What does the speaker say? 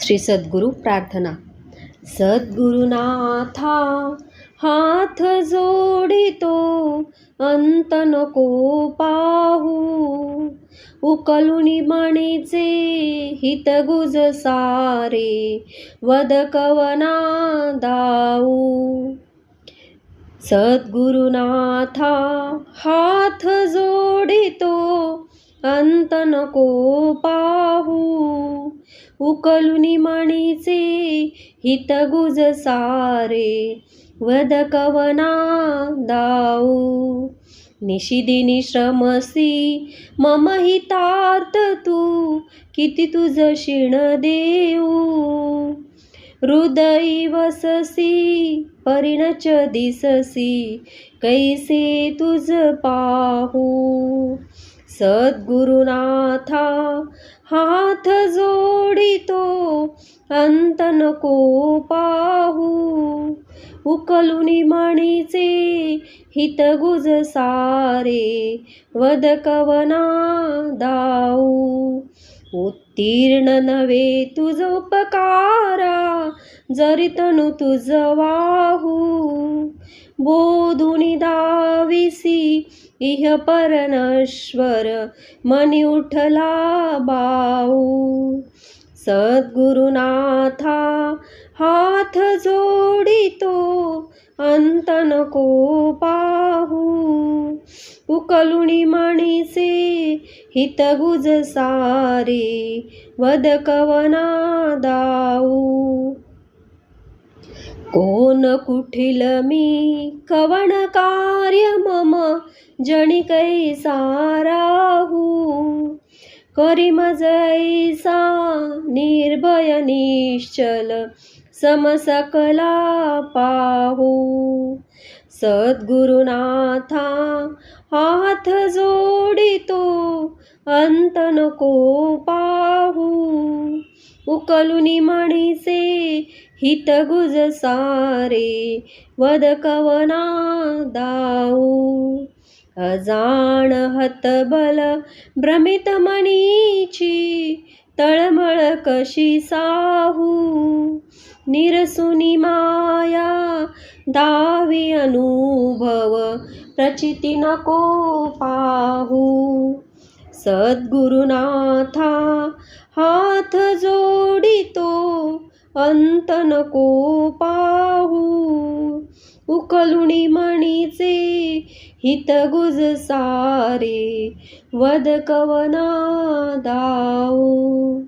श्री सद्गुरु प्रार्थना. सद्गुरुनाथा हाथ जोडितो अंत नको पाहू. उकलुनी मणीचे हितगुज सारे वदकवना दाऊ. सद्गुरुनाथा हाथ जोडितो अंत नको पाहू. उकलुनी माणीचे हित गुज सारे. वदकवना दाऊ. निशिदिनी श्रमसी मम हितार्थ तू. किती तुझ शिण देऊ. हृदयी वससी परिणच दिससी. कैसे तुझ पाहू. सद्गुरुनाथा हाथ जोडितो अंत नको पाहू. उकलुनी मणीचे हित गुज सारे वदकवना दाऊ. उत्तीर्ण नव्हे तुझ उपकारा जरी तनु तुझ वाहू बोधुनी दाविसी इह परनश्वर मनी उठला बाऊ सद्गुरुनाथा हाथ जोडितो अंत नको पाहू. उकलुणी मणीचे हितगुज सारे वदकवना दाऊ कोण कुठील मी? कवण कार्य मम? जणी कैसा राहू करी मजैसा निर्भय निश्चल समसकला पाहू. सद्गुरुनाथा हाथ जोडितो अंत नको पाहू. उकलुनी म्हणीसे हित गुज सारे वदकवना दाऊ. अजाण हतबल भ्रमित मणीची तळमळ कशी साहू? निरसुनी माया दावी अनुभव प्रचिती नको पाहू. सद्गुरुनाथा हाथ जोडितो अंत नको पाहू. उकलुणी मणीचे हित गुज सारे वदकवना दाऊ.